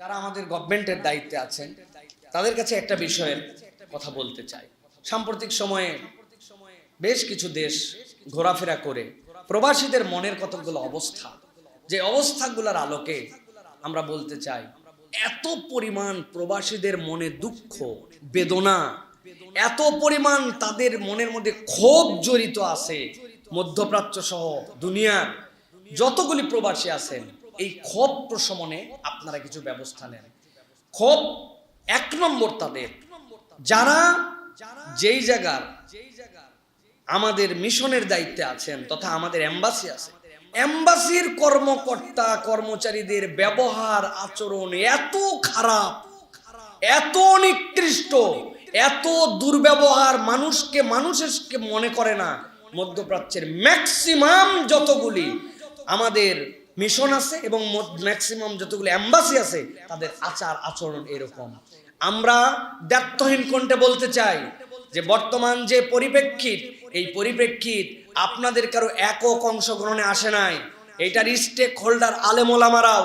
যারা আমাদের গভর্নমেন্টের দায়িত্বে আছেন, তাদের কাছে একটা বিষয়ের কথা বলতে চাই। সাম্প্রতিক সময়ে বেশ কিছু দেশ ঘোরাফেরা করে প্রবাসীদের মনের কতগুলো অবস্থা, যে অবস্থাগুলোর আলোকে আমরা বলতে চাই, এত পরিমাণ প্রবাসীদের মনে দুঃখ, বেদনা, এত পরিমাণ তাদের মনের মধ্যে ক্ষোভ জড়িত আছে মধ্যপ্রাচ্য সহ দুনিয়ার যতগুলি প্রবাসী আছেন এই ক্ষোভ প্রশমনে আপনারা কিছু ব্যবস্থা নেন। ক্ষোভ এক নম্বর তাদের। যারা যেই জায়গার আমাদের মিশনের দায়িত্বে আছেন তথা আমাদের এম্বাসি আছে, এম্বাসির কর্মকর্তা, কর্মচারীদের ব্যবহার, আচরণ এত খারাপ, এত নিকৃষ্ট, এত দুর্ব্যবহার মানুষকে মানুষকে মনে করে না, মধ্যপ্রাচ্যের ম্যাক্সিমাম যতগুলি আমাদের মিশন আছে এবং ম্যাক্সিমাম যতগুলো এম্বাসি আছে, তাদের আচার আচরণ এরকম। আমরা দ্ব্যর্থহীন কণ্ঠে বলতে চাই যে বর্তমান যে পরিপ্রেক্ষিত, এই পরিপ্রেক্ষিত আপনাদের কারও একক অংশগ্রহণে আসে নাই। এটার স্টেক হোল্ডার আলেম ওলামারাও।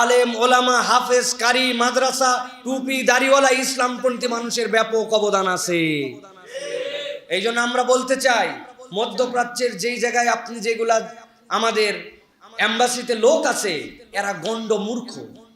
আলেম ওলামা হাফেজ কারি মাদ্রাসা টুপি দাড়িওয়ালা ইসলামপন্থী মানুষের ব্যাপক অবদান আছে। এই জন্য আমরা বলতে চাই, মধ্যপ্রাচ্যের যেই জায়গায় আপনি যেগুলা আমাদের এম্বাসিতে লোক আছে, এরা গণ্ড মূর্খ।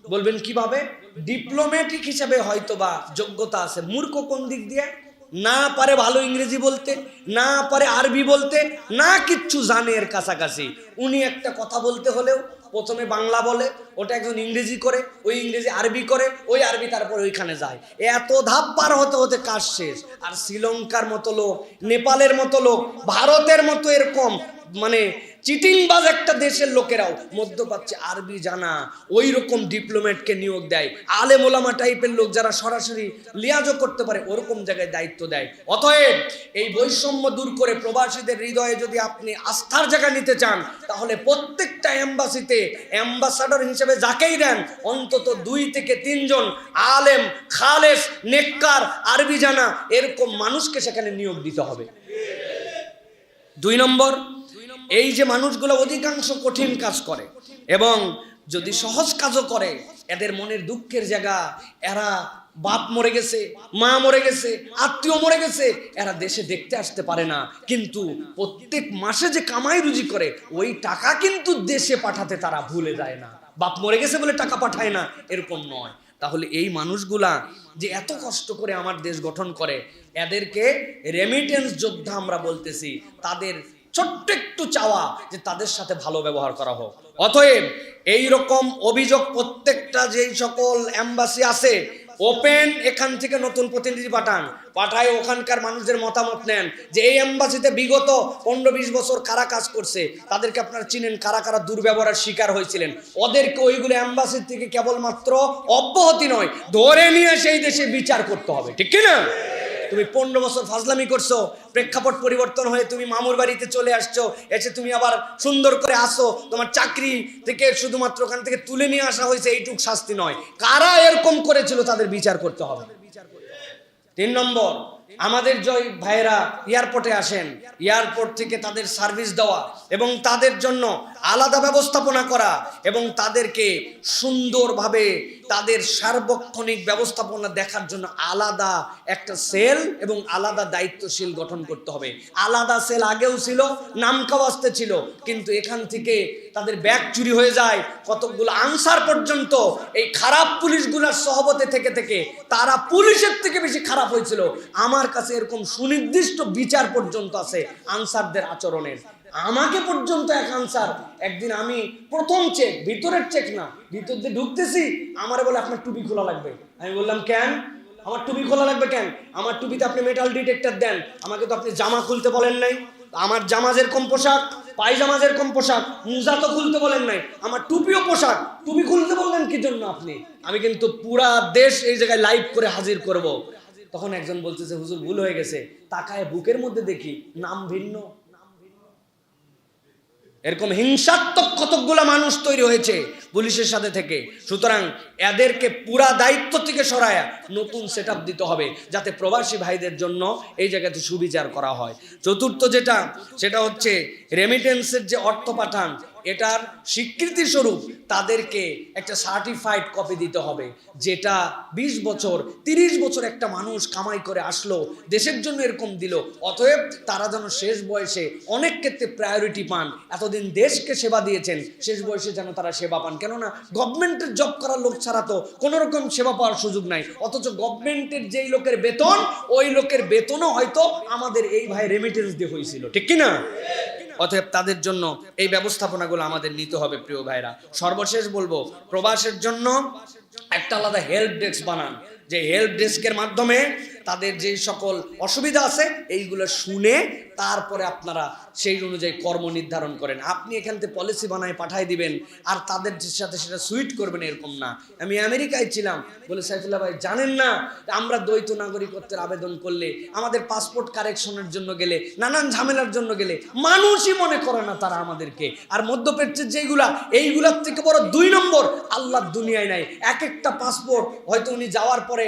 বলবেন কীভাবে? ডিপ্লোম্যাটিক হিসাবে হয়তো বা যোগ্যতা আছে। মূর্খ কোন দিক দিয়ে? না পারে ভালো ইংরেজি বলতে, না পারে আরবি বলতে, না কিচ্ছু জানে এর কাছাকাছি। উনি একটা কথা বলতে হলেও প্রথমে বাংলা বলে, ওটা একজন ইংরেজি করে, ওই ইংরেজি আরবি করে, ওই আরবি তারপর ওইখানে যায়। এত ধাপ পার হতে হতে কাজ শেষ। আর শ্রীলঙ্কার মতো লোক, নেপালের মতো লোক, ভারতের মতো এরকম মানে চিটিংবাজ একটা দেশের লোকেরাও, মধ্যপ্রাচ্যে আরবি জানা ওই রকম ডিপ্লোমেটকে নিয়োগ দেয় আলে মোলামা টাইপের লোক যারা সরাসরি লিয়াজও করতে পারে, ওরকম জায়গায় দায়িত্ব দেয়। অতএব এই বৈষম্য দূর করে প্রবাসীদের হৃদয়ে যদি আপনি আস্থার জায়গা নিতে চান, তাহলে প্রত্যেকটা অ্যাম্বাসিতে অ্যাম্বাসাডর হিসেবে যাকেই দেন, অন্তত দুই থেকে তিনজন আলেম, খালেস, নেককার, আরবি জানা, এরকম মানুষকে সেখানে নিয়োগ দিতে হবে। দুই নম্বর এই যে মানুষগুলো অধিকাংশ কঠিন কাজ করে এবং যদি সহজ কাজও করে, এদের মনের দুঃখের জায়গা, এরা বাপ মরে গেছে, মা মরে গেছে, আত্মীয় মরে গেছে, এরা দেশে দেখতে আসতে পারে না। কিন্তু প্রত্যেক মাসে যে কামাই রুজি করে, ওই টাকা কিন্তু দেশে পাঠাতে তারা ভুলে যায় না। বাপ মরে গেছে বলে টাকা পাঠায় না, এরকম নয়। তাহলে এই মানুষগুলা যে এত কষ্ট করে আমার দেশ গঠন করে, এদেরকে রেমিটেন্স যোদ্ধা আমরা বলতেছি, তাদের ছোট্ট একটু চাওয়া যে তাদের সাথে ভালো ব্যবহার করা হোক। অতএব এই রকম অভিযোগ প্রত্যেকটা যেই সকল এম্বাসি আছে ওপেন এখান থেকে নতুন প্রতিনিধি পাঠান। পাঠায় ওখানকার মানুষদের মতামত নেন যে এই এম্বাসিতে বিগত পনেরো বিশ বছর কারা কাজ করছে? তাদেরকে আপনারা চিনেন কারা কারা দুর্ব্যবহারের শিকার হয়েছিলেন। ওদেরকে ওইগুলো এম্বাসির থেকে কেবলমাত্র অব্যাহতি নয়, ধরে নিয়ে সেই দেশে বিচার করতে হবে। ঠিক কি না তুমি পনেরো বছর ফাজলামি করছ, প্রেক্ষাপট পরিবর্তন হয়ে তুমি মামুর বাড়িতে চলে আসছো, এসে তুমি আবার সুন্দর করে আসো, তোমার চাকরি থেকে শুধুমাত্র ওখান থেকে তুলে নিয়ে আসা হয়েছে, এইটুক শাস্তি নয়। কারা এরকম করেছিল তাদের বিচার করতে হবে? তিন নম্বর, আমাদের জয় ভাইয়েরা এয়ারপোর্টে আসেন, এয়ারপোর্ট থেকে তাদের সার্ভিস দেওয়া এবং তাদের জন্য আলাদা ব্যবস্থাপনা করা এবং তাদেরকে সুন্দরভাবে তাদের সার্বক্ষণিক ব্যবস্থাপনা দেখার জন্য আলাদা একটা সেল এবং আলাদা দায়িত্বশীল গঠন করতে হবে। আলাদা সেল আগেও ছিল নামকাওয়াস্তে ছিল, কিন্তু এখান থেকে তাদের ব্যাগ চুরি হয়ে যায়, কতকগুলো আনসার পর্যন্ত এই খারাপ পুলিশগুলোর সহবতে থেকে থেকে তারা পুলিশের থেকে বেশি খারাপ হয়েছিল। আমার কাছে এরকম সুনির্দিষ্ট বিচার পর্যন্ত আছে আনসারদের আচরণের। আমাকে পর্যন্ত এক আনসার একদিন আমি প্রথম চেক ভিতরের চেক না, ভিতর দিয়ে ঢুকতেছি, আমার বলে, আপনার টুপি খোলা লাগবে। আমি বললাম, কেন? আমার টুপি খোলা লাগবে কেন? আমার টুপিতে আপনি মেটাল ডিটেক্টর দেন। আমাকে তো আপনি জামা খুলতে বলেন নাই। আমার জামা যেরকম পোশাক, পায়জামা যেরকম পোশাক, মুজা তো খুলতে বলেন নাই। আমার টুপিও পোশাক, টুপি খুলতে বললেন কি জন্য আপনি? আমি কিন্তু পুরা দেশ এই জায়গায় লাইভ করে হাজির করব। তখন একজন বলতেছে, হুজুর, ভুল হয়ে গেছে। তাকায় বুকের মধ্যে দেখি, নাম ভিন্ন। এরকম হিংসাত্মক কতকগুলা মানুষ তৈরি হয়েছে পুলিশের সাথে থেকে। সুতরাং এদেরকে পুরা দায়িত্ব থেকে সরায়া নতুন সেট দিতে হবে যাতে প্রবাসী ভাইদের জন্য এই জায়গাতে সুবিচার করা হয়। চতুর্থ যেটা, সেটা হচ্ছে রেমিটেন্সের যে অর্থ পাঠান এটার স্বীকৃতি স্বরূপ তাদেরকে একটা সার্টিফাইড কপি দিতে হবে, যেটা ২০ বছর ৩০ বছর একটা মানুষ কামাই করে আসলো, দেশের জন্য এরকম দিল, অতএব তারা যেন শেষ বয়সে অনেক ক্ষেত্রে প্রায়োরিটি পান। এতদিন দেশকে সেবা দিয়েছেন, শেষ বয়সে যেন তারা সেবা পান। কেননা গভর্নমেন্টের জব করা লোক ছাড়া তো কোনো রকম সেবা পাওয়ার সুযোগ নাই। অথচ গভর্নমেন্টের যেই লোকের বেতন, ওই লোকের বেতনও হয়তো আমাদের এই ভাই রেমিটেন্স দিয়ে হয়েছিল। ঠিক কি না অতএব তাদের জন্য এই ব্যবস্থাপনাগুলো আমাদের নিতে হবে, প্রিয় ভাইরা। সর্বশেষ বলব, প্রবাসের জন্য একটা আলাদা হেল্প ডেস্ক বানান। যে হেল্প ডেস্কের মাধ্যমে তাদের যে সকল অসুবিধা আছে, এইগুলো শুনে তারপরে আপনারা সেই অনুযায়ী কর্ম নির্ধারণ করেন। আপনি এখান থেকে পলিসি বানায় পাঠাই দিবেন, আর তাদের সাথে সেটা সুইট করবেন এরকম না। আমি আমেরিকায় ছিলাম, বলে সাইফুল্লাহ ভাই, জানেন না, আমরা দ্বৈত নাগরিকত্বের আবেদন করলে, আমাদের পাসপোর্ট কারেকশনের জন্য গেলে, নানান ঝামেলার জন্য গেলে, মানুষই মনে করে না তারা আমাদেরকে। আর মধ্যপ্রাচ্যের যেগুলা এইগুলার থেকে বড় দুই নম্বর, আল্লাহর দুনিয়ায় নাই। এক একটা পাসপোর্ট হয়তো উনি যাওয়ার পরে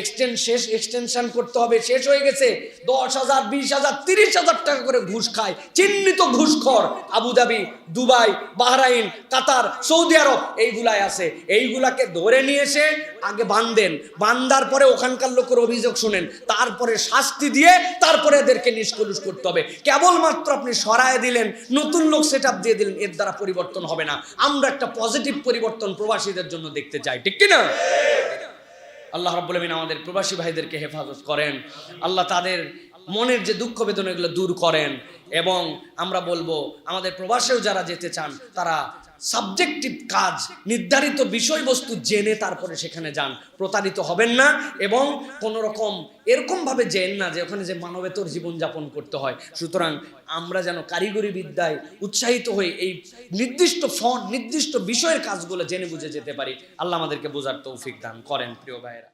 এক্সটেন্ড শেষ এক্সটেনশন করতে হবে, শেষ হয়ে গেছে। দশ হাজার, বিশ হাজার, তিরিশ হাজার টাকা করে ঘুষ খায়। চিহ্নিত ঘুষখর, Abu Dhabi, Dubai, Bahrain, Qatar, Saudi Arabia, এইগুলাই আছে। এইগুলাকে ধরে নিয়ে এসে আগে বান্ধেন বান্দার পরে ওখানকার লোকের অভিযোগ শুনেন। তারপরে শাস্তি দিয়ে তারপরে এদেরকে নিষ্কলুষ করতে হবে। কেবলমাত্র আপনি সরায় দিলেন, নতুন লোক সেট দিয়ে দিলেন, এর দ্বারা পরিবর্তন হবে না। আমরা একটা পজিটিভ পরিবর্তন প্রবাসীদের জন্য দেখতে চাই। ঠিক কিনা? আল্লাহ রব্বুল আমিন আমাদের প্রবাসী ভাইদেরকে হেফাজত করেন। আল্লাহ তাদের মনের যে দুঃখ বেদনা এগুলো দূর করেন এবং আমরা বলব, আমাদের প্রবাসেও যারা যেতে চান, তারা সাবজেক্টিভ কাজ, নির্ধারিত বিষয়বস্তু জেনে তারপরে সেখানে যান। প্রতারিত হবেন না এবং কোনো রকম এরকমভাবে জেন না যে ওখানে যে মানবেতর জীবনযাপন করতে হয়। সুতরাং আমরা যেন কারিগরি বিদ্যায় উৎসাহিত হয়ে এই নির্দিষ্ট ফন্ট নির্দিষ্ট বিষয়ের কাজগুলো জেনে বুঝে যেতে পারি। আল্লাহ আমাদেরকে বোঝার তৌফিক দান করেন, প্রিয় ভাইয়েরা।